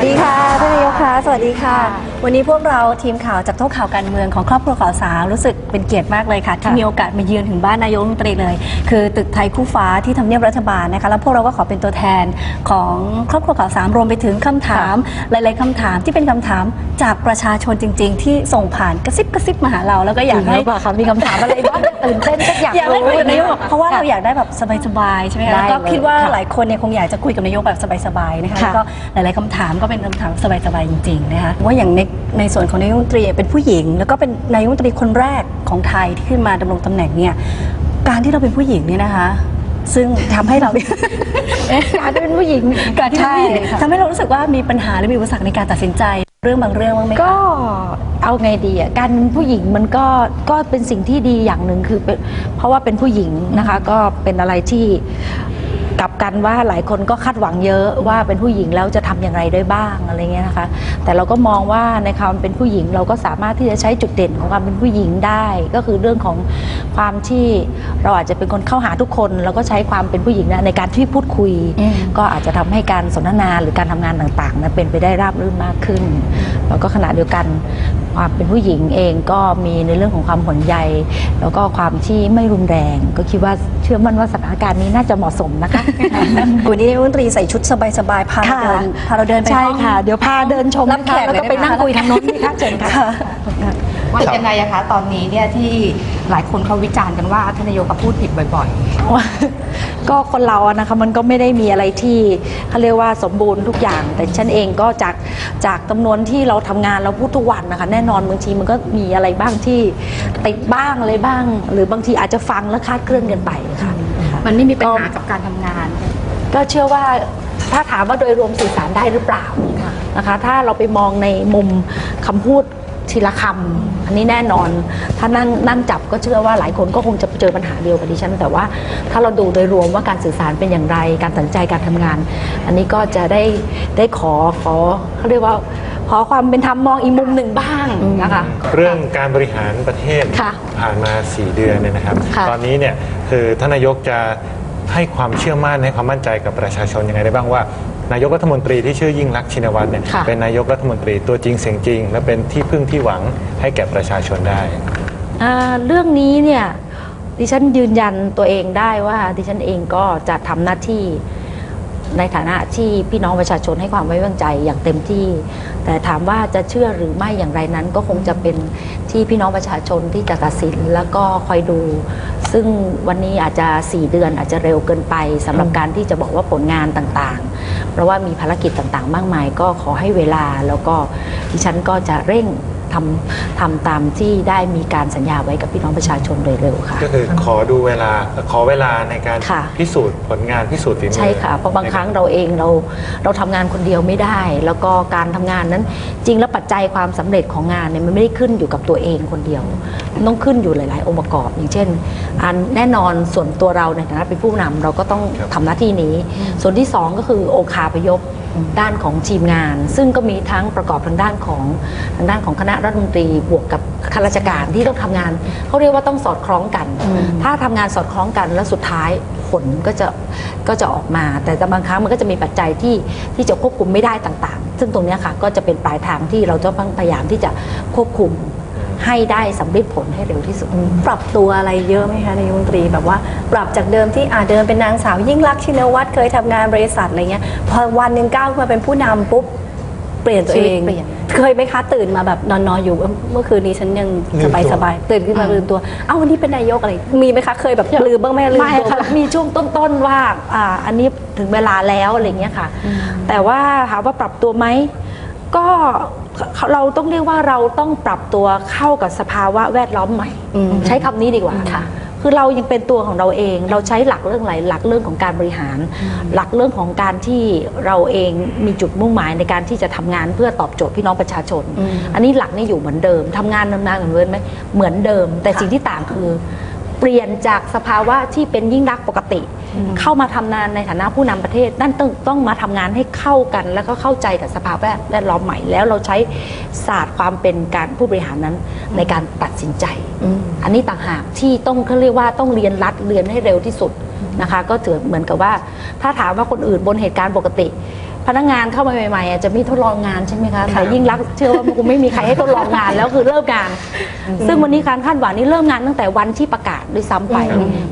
สดีค่ะท่านนายกคะสวัสดีค่ะนนี้พวกเราทีมข่าวจากโต๊ะข่าวการเมืองของครอบครัวข่าวสาวรู้สึกเป็นเกียรติมากเลยค่ะ ที่มีโอกาสมาเยือนถึงบ้านนายกรัฐมนตรีเลย คือตึกไทยคู่ฟ้าที่ทำเนียบรัฐบาลนะคะแล้วพวกเราก็ขอเป็นตัวแทนของครอบครัวข่าวสามรวมไปถึงคำถาม หลาย ๆคำถามที่เป็นคำถามจากประชาชนจริง ๆ ที่ส่งผ่านกระซิบกระซิบมาหาเราแล้วก็อยากจริงหให้ รือเปล่าคะมีคำถามอะไรบ้างตื่นเต้นสักอยากอยากให้รู้คุยกับนายกเพราะว่าเราค่ะอยากได้แบบสบายๆใช่ไหมคะได้แล้วก็เลยคิดว่าค่ะหลายคนเนี่ยคงอยากจะคุยกับนายกแบบสบายๆนะคะค่ะแล้วก็หลายๆคำถามก็เป็นคำถามสบายๆจริงๆนะคะว่าอย่างในในส่วนของนายกรัฐมนตรีเป็นผู้หญิง แล้วก็เป็นนายกรัฐมนตรีคนแรกของไทยที่ขึ้นมาดำรงตำแหน่งเนี่ยการที่เราเป็นผู้หญิงเนี่ยนะคะ ซึ่งทำให้เรา การที่เป็นผู้หญิงการที่เป็นผู้หญิงใช่ค่ะทำให้เรารู้สึกว่ามีปัญหาหรือมีอุปสรรคในการตัดสินใจเรื่องบางเรื่องบ้างไหมคะก็เอาไงดีอะการเป็นผู้หญิงมันก็ก็เป็นสิ่งที่ดีอย่างหนึ่งคือเป็นเพราะว่าเป็นผู้หญิงนะคะก็เป็นอะไรที่กลับกันว่าหลายคนก็คาดหวังเยอะว่าเป็นผู้หญิงแล้วจะ ทำอย่างไรได้บ้างอะไรเงี้ยนะคะ แต่เราก็มองว่าในความเป็นผู้หญิงเราก็สามารถที่จะใช้จุดเด่นของความเป็นผู้หญิงได้ ก็คือเรื่องของความที่เราอาจจะเป็นคนเข้าหาทุกคน แล้วก็ใช้ความเป็นผู้หญิงนะในการที่พูดคุยอืมก็อาจจะทำให้การสนทนาหรือการทำงานต่างๆนะเป็นไปได้ราบรื่นมากขึ้น แล้วก็ขณะเดียวกัน ความเป็นผู้หญิงเองก็มีในเรื่องของความห่วงใย แล้วก็ความที่ไม่รุนแรง ก็คิดว่าเชื่อมั่นว่าสถานการณ์นี้น่าจะเหมาะสมนะคะ วันนี้นายกรัฐมนตรีใส่ชุดสบายๆพาเราเดินพาเราเดินไปใช่ห้องค่ะ เดี๋ยวพาเดินชมรับแขกแล้วก็ไปเลยได้ไหมนั่งคะคุยทางโน้นนี่คะเชิญค่ะว่ายังไงอะคะตอนนี้เนี่ยที่หลายคนเขาวิจารณ์กันว่าทานนายกกับพูดผิดบ่อยว่า ก็คนเราอะนะคะมันก็ไม่ได้มีอะไรที่เขาเรียกว่าสมบูรณ์ทุกอย่าง แต่ฉันเองก็จากจากจำนวนที่เราทำงานเราพูดทุกวันนะคะแน่นอนบางทีมันก็มีอะไรบ้างที่ติดบ้างอะไรบ้าง หรือบางทีอาจจะฟังแล้วคลาดเคลื่อนกันไปค่ะๆมันไม่มีปัญหากับการทำงาน ก็เชื่อว่าถ้าถามว่าโดยรวมสื่อสารได้หรือเปล่านะคะ ถ้าเราไปมองในมุมคำพูด ทีละคำอันนี้แน่นอน ถ้านั่งนั่งจับก็เชื่อว่าหลายคนก็คงจะเจอปัญหาเดียวกับดิฉัน แต่ว่าถ้าเราดูโดยรวมว่าการสื่อสารเป็นอย่างไร การตัดสินใจการทำงาน อันนี้ก็จะได้ได้ขอขอเขาเรียกว่าขอความเป็นธรรมมองอีกมุมหนึ่งบ้างนะคะเรื่องการบริหารประเทศค่ะผ่านมา 4 เดือนเนี่ยนะครับค่ะตอนนี้เนี่ยคือท่านนายกจะให้ความเชื่อมั่นให้ความมั่นใจกับประชาชนยังไงได้บ้างว่า นายกรัฐมนตรีที่ชื่อยิ่งรักษณ์ชินวัตรเนี่ยค่ะ เป็นนายกรัฐมนตรีตัวจริงเสียงจริง และเป็นที่พึ่งที่หวังให้แก่ประชาชนได้ อ่าเรื่องนี้เนี่ยดิฉันยืนยันตัวเองได้ว่าดิฉันเองก็จะทำหน้าที่ในฐานะที่พี่น้องประชาชนให้ความไว้วางใจอย่างเต็มที่ แต่ถามว่าจะเชื่อหรือไม่อย่างไรนั้น ก็คงจะเป็นที่พี่น้องประชาชนที่จะตัดสินแล้วก็คอยดู ซึ่งวันนี้อาจจะ 4 เดือนอาจจะเร็วเกินไปสำหรับการที่จะบอกว่าผลงานต่างๆ เพราะว่ามีภารกิจต่างๆ มากมาย ก็ขอให้เวลาแล้วก็ดิฉันก็จะเร่ง ทำทำตามที่ได้มีการสัญญาไว้กับพี่น้องประชาชนโดยเร็วค่ะ ก็คือขอดูเวลาขอเวลาในการค่ะ พิสูจน์ผลงานพิสูจน์ฝีมือ ใช่ค่ะเพราะบางครั้งเราเองเราเราทำงานคนเดียวไม่ได้ แล้วก็การทำงานนั้นจริงแล้วปัจจัยความสำเร็จของงานเนี่ยมันไม่ได้ขึ้นอยู่กับตัวเองคนเดียว มันต้องขึ้นอยู่หลาย ๆ องค์ประกอบ อย่างเช่นอันแน่นอนส่วนตัวเราในฐานะเป็นผู้นำเราก็ต้องครับ ทำหน้าที่นี้ ส่วนที่สองก็คือโอคาพยพ ด้านของทีมงาน ซึ่งก็มีทั้งประกอบทางด้านของทางด้านของคณะรัฐมนตรีบวกกับข้าราชการที่ต้องทำงานเขาเรียกว่าต้องสอดคล้องกัน ถ้าทำงานสอดคล้องกันแล้วสุดท้ายผลก็จะก็จะออกมา แต่บางครั้งมันก็จะมีปัจจัยที่ที่จะควบคุมไม่ได้ต่างๆ ซึ่งตรงเนี้ยค่ะก็จะเป็นปลายทางที่เราจะต้องพยายามที่จะควบคุม ให้ได้สำเร็จผลให้เร็วที่สุด ปรับตัวอะไรเยอะไหมคะนายกรัฐมนตรีแบบว่าปรับจากเดิมที่อ่าเดิมเป็นนางสาวยิ่งรักษณ์ชินวัตรเคยทำงานบริษัทอะไรเงี้ยพอวันหนึ่งก้าวขึ้นมาเป็นผู้นำปุ๊บเปลี่ยนตัวเอง ชีวิตเปลี่ยน เคยไหมคะตื่นมาแบบนอนๆอยู่เอ้าเมื่อคืนนี้ฉันยังลืสมบายตัวสบายๆตื่นขึ้นมาลืมตัวเอ้าวันนี้เป็นนายกอะไรมีไหมคะเคยแบบลืมบ้างไหมลืมไม่ตัวค่ะมีช่วงต้นๆว่าอ่าอันนี้ถึงเวลาแล้วอะไรเงี้ยค่ะ แต่ว่าถามว่าปรับตัวไหมก็ เราต้องเรียกว่าเราต้องปรับตัวเข้ากับสภาวะแวดล้อมใหม่อืมใช้คำนี้ดีกว่าค่ะ คือเรายังเป็นตัวของเราเอง เราใช้หลักเรื่องอะไรหลักเรื่องของการบริหาร หลักเรื่องของการที่เราเองมีจุดมุ่งหมายในการที่จะทำงานเพื่อตอบโจทย์พี่น้องประชาชนอืมอันนี้หลักนี่อยู่เหมือนเดิมทำงานนานๆเหมือนเดิมไหมเหมือนเดิม แต่ค่ะสิ่งที่ต่างคือ เปลี่ยนจากสภาวะที่เป็นยิ่งรักษณ์ปกติ เข้ามาทำงานในฐานะผู้นำประเทศนั่นต้องต้องมาทำงานให้เข้ากัน แล้วก็เข้าใจกับสภาวะแวดล้อมใหม่ แล้วเราใช้ศาสตร์ความเป็นการผู้บริหารนั้นในการตัดสินใจอืมอันนี้ต่างหากที่ต้องเขาเรียกว่าต้องเรียนรัดเรียนให้เร็วที่สุดนะคะ ก็ถือเหมือนกับว่า ถ้าถามว่าคนอื่นบนเหตุการณ์ปกติ พนักงานเข้ามาใหม่ๆอะจะมีทดลองงานใช่ไหมคะแต่ยิ่งรักษณ์เชื่อว่าคงไม่มีใครให้ทดลองงานแล้วคือเริ่มงาน ซึ่งวันนี้การคาดหวังนี่เริ่มงานตั้งแต่วันที่ประกาศด้วยซ้ำไป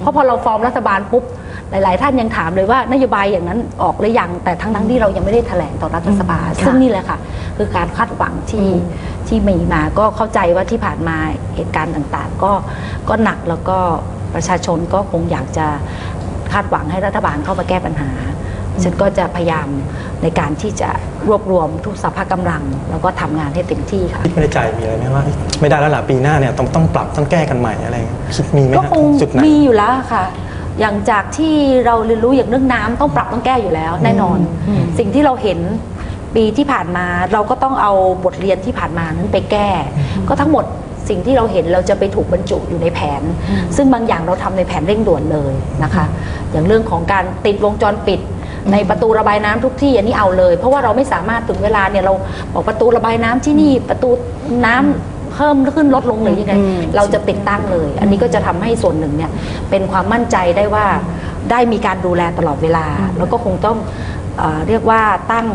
เพราะพอเราฟอร์มรัฐบาลปุ๊บหลาย ๆ ท่านยังถามเลยว่านโยบายอย่างนั้นออกหรือยังแต่ทั้งทั้งๆที่เรายังไม่ได้แถลงต่อรัฐสภาซึ่งนี่แหละค่ะ คือการคาดหวังที่ที่มีมาก็เข้าใจว่าที่ผ่านมาเหตุการณ์ต่าง ๆ ก็ก็หนักแล้วก็ประชาชนก็คงอยากจะคาดหวังให้รัฐบาลเข้ามาแก้ปัญหา ฉันก็จะพยายาม ในการที่จะรวบรวมทุกสภาพกำลัง แล้วก็ทำงานให้เต็มที่ค่ะ คิดไม่ในใจมีอะไรไหมว่าไม่ได้แล้วล่ะปีหน้าเนี่ยต้องต้องปรับต้องแก้กันใหม่อะไรเงี้ยคิดมีไหมก็ฮะคงจุดไหน มีอยู่แล้วค่ะ อย่างจากที่เราเรียนรู้อย่างเรื่องน้ำต้องปรับต้องแก้อยู่แล้ว แน่นอน สิ่งที่เราเห็นปีที่ผ่านมาเราก็ต้องเอาบทเรียนที่ผ่านมานั้นไปแก้ ก็ทั้งหมดสิ่งที่เราเห็นเราจะไปถูกบรรจุอยู่ในแผน ซึ่งบางอย่างเราทำในแผนเร่งด่วนเลยนะคะ อย่างเรื่องของการติดวงจรปิด ในประตูระบายน้ำทุกที่อันนี้เอาเลย เพราะว่าเราไม่สามารถถึงเวลาเนี่ยเราบอกประตูระบายน้ำที่นี่ประตูน้ำเพิ่มขึ้นลดลงหรือยังไงเราจะติดตั้งเลย อันนี้ก็จะทำให้ส่วนหนึ่งเนี่ยเป็นความมั่นใจได้ว่าได้มีการดูแลตลอดเวลา แล้วก็คงต้องเออเรียกว่าตั้ง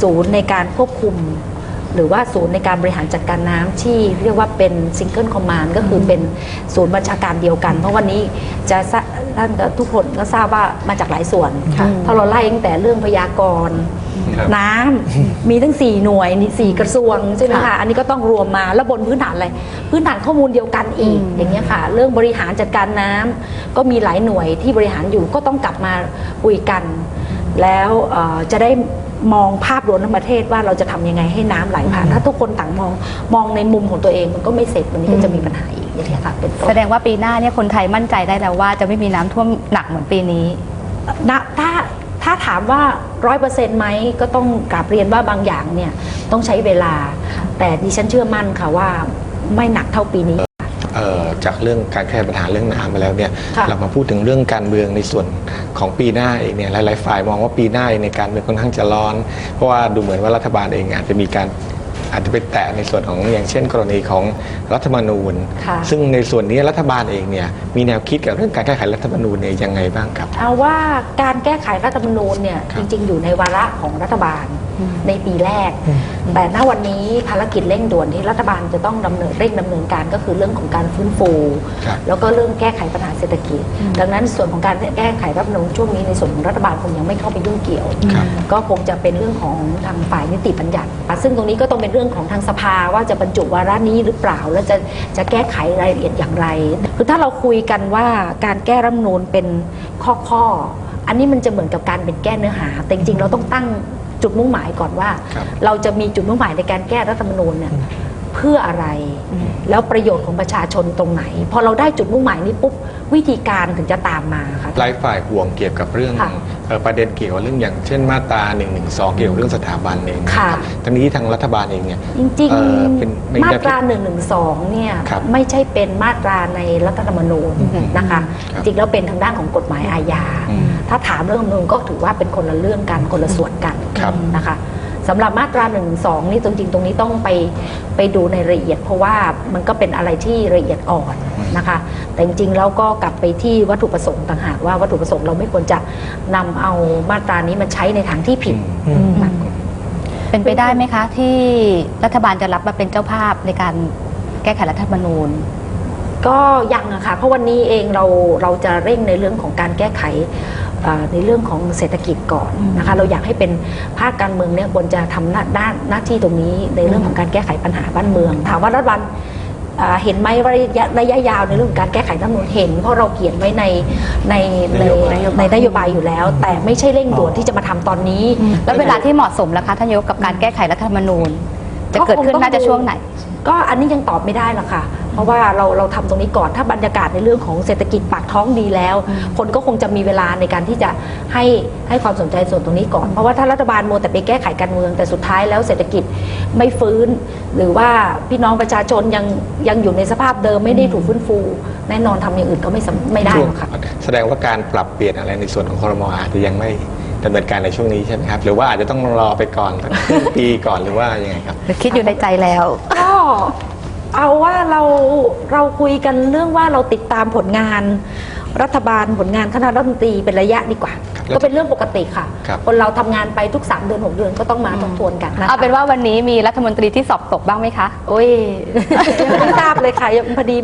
ศูนย์ในการควบคุม หรือว่าศูนย์ในการบริหารจัดการน้ำที่เรียกว่าเป็นซิงเกิลคอมมานด์ก็คือเป็นศูนย์บัญชาการเดียวกัน เพราะวันนี้จะทราท่านทุกคนก็ทราบว่ามาจากหลายส่วนถ้าเราไล่ตั้งแต่เรื่องพยากรณ์ครับน้ำมีทั้ง 4 หน่วยนี่สี่กระทรวงใช่ไหมคะอันนี้ก็ต้องรวมมาแล้วบนพื้นฐานอะไรพื้นฐานข้อมูลเดียวกันอีกอย่างเงี้ยค่ะ เรื่องบริหารจัดการน้ำก็มีหลายหน่วยที่บริหารอยู่ก็ต้องกลับมาคุยกัน แล้วเอ่อจะได้มองภาพรวมทั้งประเทศว่าเราจะทำยังไงให้น้ำไหลผ่าน ถ้าทุกคนต่างมองมองในมุมของตัวเองมันก็ไม่เสร็จวันนี้ก็จะมีปัญหาอีกอย่างเงี้ยค่ะเป็นต้นแสดงว่าปีหน้าเนี่ยคนไทยมั่นใจได้แล้วว่าจะไม่มีน้ำท่วมหนักเหมือนปีนี้นะถ้าถ้าถามว่าร้อยเปอร์เซ็นต์ไหมก็ต้องกราบเรียนว่าบางอย่างเนี่ยต้องใช้เวลา แต่ดิฉันเชื่อมั่นค่ะว่าไม่หนักเท่าปีนี้เอ่อ จากเรื่องการแก้ปัญหาเรื่องน้ำไปแล้วเนี่ยค่ะเรามาพูดถึงเรื่องการเมืองในส่วนของปีหน้าเองเนี่ยหลายๆฝ่ายมองว่าปีหน้าเองในการเมืองค่อนข้างจะร้อน เพราะว่าดูเหมือนว่ารัฐบาลเองอาจจะมีการอาจจะไปแตะในส่วนของอย่างเช่น กรณีของรัฐธรรมนูญค่ะซึ่งในส่วนนี้รัฐบาลเองเนี่ยมีแนวคิดกับเรื่องการแก้ไขรัฐธรรมนูญเนี่ยยังไงบ้างครับ เอาว่าการแก้ไขรัฐธรรมนูญเนี่ยจริงๆ อยู่ในวาระของรัฐบาล ในปีแรก แต่ณวันนี้ภารกิจเร่งด่วนที่รัฐบาลจะต้องดำเนินเร่งดำเนินการก็คือเรื่องของการฟื้นฟูครับแล้วก็เรื่องแก้ไขปัญหาเศรษฐกิจ ดังนั้นส่วนของการแก้ไขรัฐธรรมนูญช่วงนี้ในส่วนของรัฐบาลคงยังไม่เข้าไปยุ่งเกี่ยวครับก็คงจะเป็นเรื่องของทางฝ่ายนิติบัญญัติอะซึ่งตรงนี้ก็ต้องเป็นเรื่องของทางสภาว่าจะบรรจุวาระนี้หรือเปล่า แล้วจะจะแก้ไขรายละเอียดอย่างไร คือถ้าเราคุยกันว่าการแก้รัฐธรรมนูญเป็นข้อข้อๆอันนี้มันจะเหมือนกับการเป็นแก้เนื้อหา แต่จริงๆเราต้องตั้ง จุดมุ่งหมายก่อนว่าครับเราจะมีจุดมุ่งหมายในการแก้รัฐธรรมนูญเนี่ย เพื่ออะไร แล้วประโยชน์ของประชาชนตรงไหน พอเราได้จุดมุ่งหมายนี้ปุ๊บวิธีการถึงจะตามมาค่ะ หลายฝ่ายห่วงเกี่ยวกับเรื่องค่ะเอ่อประเด็นเกี่ยวกับเรื่องอย่างเช่นมาตรา1นึเกี่ยวกับเรื่องสถาบันเองนะค่ะ ครับทั้งนี้ที่ทางรัฐบาลเองเนี่ย จริงเอ่อเป็นไม่ๆมาได้ตรา1นึเนี่ยครับไม่ใช่เป็นมาตราในรัฐธรรมนูญนะคะ ครับจริงแล้วเป็นทางด้านของกฎหมายอาญา อืมถ้าถามเรื่องรัฐธรรมนูญก็ถือว่าเป็นคนละเรื่องกันคนละส่วนกันครับ นะคะ สำหรับมาตรา1นึนี่จริงๆ ตรงนี้ต้องไปไปดูในรายละเอียด เพราะว่ามันก็เป็นอะไรที่ละเอียดอ่อนนะคะ แต่จริงๆแล้วก็กลับไปที่วัตถุประสงค์ต่างหากว่าวัตถุประสงค์เราไม่ควรจะนำเอามาตรานี้มาใช้ในทางที่ผิด เป็นไปได้ไหมคะ ที่รัฐบาลจะรับมาเป็นเจ้าภาพในการแก้ไขรัฐธรรมนูญก็ยังอะค่ะเพราะวันนี้เองเราเราจะเร่งในเรื่องของการแก้ไขเอ่อ ในเรื่องของเศรษฐกิจก่อนนะคะเราอยากให้เป็นภาคการเมืองเนี่ยควรจะทำหน้าด้านหน้าที่ตรงนี้ในเรื่องของการแก้ไขปัญหาบ้านเมือง ถามว่ารัฐบาลเอ่อเห็นไหมว่าระยะระยะยาวในเรื่องของการแก้ไขรัฐธรรมนูญเห็น เพราะเราเขียนไว้ในในในในนโยบายอยู่แล้ว แต่ไม่ใช่เร่งด่วนที่จะมาทำตอนนี้ แล้วเวลาที่เหมาะสมล่ะคะท่านนายกกับการแก้ไขรัฐธรรมนูญจะเกิดขึ้นน่าจะช่วงไหน ก็อันนี้ยังตอบไม่ได้หรอกค่ะ เพราะว่าเราเราทำตรงนี้ก่อนถ้าบรรยากาศในเรื่องของเศรษฐกิจปากท้องดีแล้ว คนก็คงจะมีเวลาในการที่จะให้ให้ความสนใจส่วนตรงนี้ก่อน เพราะว่าถ้ารัฐบาลมัวแต่ไปแก้ไขการเมืองแต่สุดท้ายแล้วเศรษฐกิจไม่ฟื้น หรือว่าพี่น้องประชาชนยังยังอยู่ในสภาพเดิมไม่ได้ถูกฟื้นฟู แน่นอนทำอย่างอื่นก็ไม่สำไม่ได้ช่วหงรอกค่ะ แสดงว่าการปรับเปลี่ยนอะไรในส่วนของครมอาจจะยังไม่ดำเนินการในช่วงนี้ใช่ไหมครับ หรือว่าอาจจะต้องรอไปก่อนสักครึ่งปีก่อนหรือว่ายังไงครับคิดอยู่ในใจแล้ว ก็ เอาว่าเราเราคุยกันเรื่องว่าเราติดตามผลงาน รัฐบาลผลงานคณะรัฐมนตรีเป็นระยะดีกว่า ครับก็เป็นเรื่องปกติค่ะครับคนเราทำงานไปทุก 3 เดือน 6 เดือนก็ต้องมาทบทวนกันนะคะเอาเป็นว่าวันนี้มีรัฐมนตรีที่สอบตกบ้างไหมคะ โอ้ยยังไม่ทราบเลยค่ะยังพอดี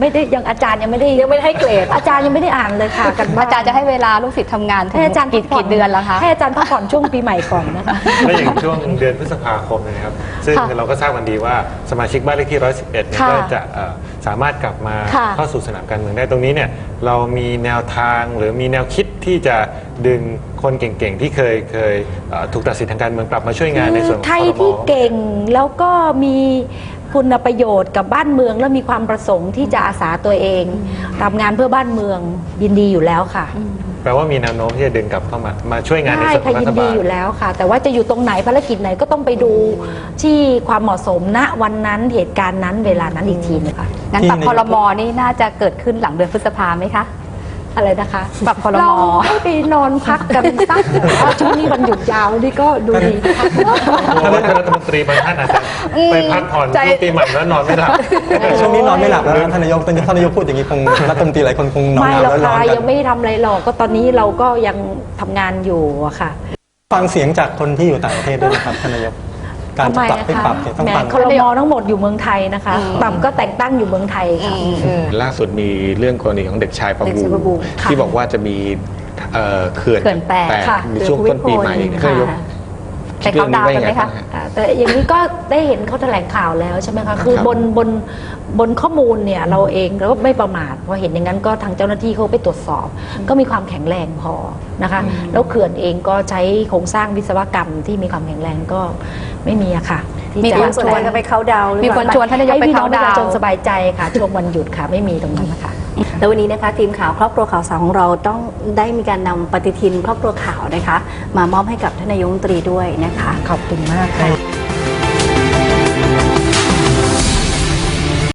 ไม่ได้ยังอาจารย์ยังไม่ได้ยังไม่ได้ให้เกรด อาจารย์ยังไม่ได้อ่านเลยค่ะกันบ้นอาจารย์จะให้เวลาลูกศิษย์ทำงานถึงให้อาจารย์กี่พัผ่กี่เดือนแล้วคะ ให้อาจารย์พักผ่อนช่วงปีใหม่ก่อนนะคะและอย่างช่วงเดือนพฤษภาคมเนยนะครับ ซึ่งค่ะเราก็ทราบกันดีว่าสมาชิกบ้านเลขที่ 111เนี่ยค่ะก็จะเอ่อ สามารถกลับมาค่ะ เข้าสู่สนามการเมืองได้ตรงนี้เนี่ยเรามีแนวทางหรือมีแนวคิดที่จะดึงคนเก่งๆที่เคยเคยเอ่อถูกตัดสินทางการเมืองกลับมาช่วยงานในส่วนของไทยครม ที่เก่งแล้วก็มีคุณประโยชน์กับบ้านเมือง และมีความประสงค์ที่จะอาสาตัวเองทำงานเพื่อบ้านเมืองยินดีอยู่แล้วค่ะ แปลว่ามีแนวโน้มที่จะดึงกลับเข้ามามาช่วยงานในได้ส่วนขค่ะองรัยิฐนดีบาลอยู่แล้วค่ะ แต่ว่าจะอยู่ตรงไหนภารกิจไหนก็ต้องไปดูที่ความเหมาะสมณวันนั้นเหตุการณ์นั้นเวลานั้นอีกทีนึงค่ะ งั้นปรับที่คในอรมอนี่น่าจะเกิดขึ้นหลังเดือนพฤษภาไหมคะ อะไรนะคะปรับครมเราให้ไปนอนพักกันสักเพราะช่วงนี้วันหยุดยาวนี่ก็ดูดีนะคะเพราะว่าท่านรัฐมนตรีบางท่านอาจจะไปพักผ่อนใจ ช่วงปีใหม่แล้วนอนไม่หลับ ช่วงนี้นอนไม่หลับแล้วนะท่านนายกท่านนายกพูดอย่างนี้คงรัฐมนตรีหลายคนคงนอนไม่หหรลัอบกแล้วร้อค่ะนกัยังนไม่ได้ทำอะไรหรอกก็ตอนนี้เราก็ยังทำงานอยู่อะค่ะ ฟังเสียงจากคนที่อยู่ต่างประเทศด้วยนะครับท่านนายก การทำไมปรับอะไม่คะปรับเนี่ยต้องแหมฟังคลมทั้งหมดอยู่เมืองไทยนะคะ ปรับก็แต่งตั้งอยู่เมืองไทยค่ะ ล่าสุดมีเรื่องกรณีของเด็กชายประเด็กบูชายประบูค่ะที่บอกว่าจะมีเอ่อเขื่อนเขื่อนแตกค่ะในช่วงต้นปีใหม่เขื่อนภูมิพล นายกค่ะ ไปเขาดาวน์กันไหมคะอ่าแต่อย่างนี้ก็ได้เห็นเขาแถลงข่าวแล้วใช่ไหมคะคือครับบนบนบนข้อมูลเนี่ยเราเองเราก็ไม่ประมาทพอเห็นอย่างนั้นก็ทางเจ้าหน้าที่เขาไปตรวจสอบ ก็มีความแข็งแรงพอนะคะแล้วเขื่อนเองก็ใช้โครงสร้างวิศวกรรมที่มีความแข็งแรงก็ไม่มีอะค่ะที่มีจะคนชวนกันไปเขาน์ดาวน์หรือมีเปคล่านชวนท่านนายกไปให้พี่น้องเขาประดาชาวชนน์สบายใจค่ะช่วงวันหยุดค่ะไม่มีตรงนั้นนะคะ แล้ววันนี้นะคะทีมข่าวครอบครัวข่าวสาวของเราต้องได้มีการนำปฏิทินครอบครัวข่าวนะคะ มามอบให้กับท่านนายกรัฐมนตรีด้วยนะคะ ขอบคุณมากค่ะ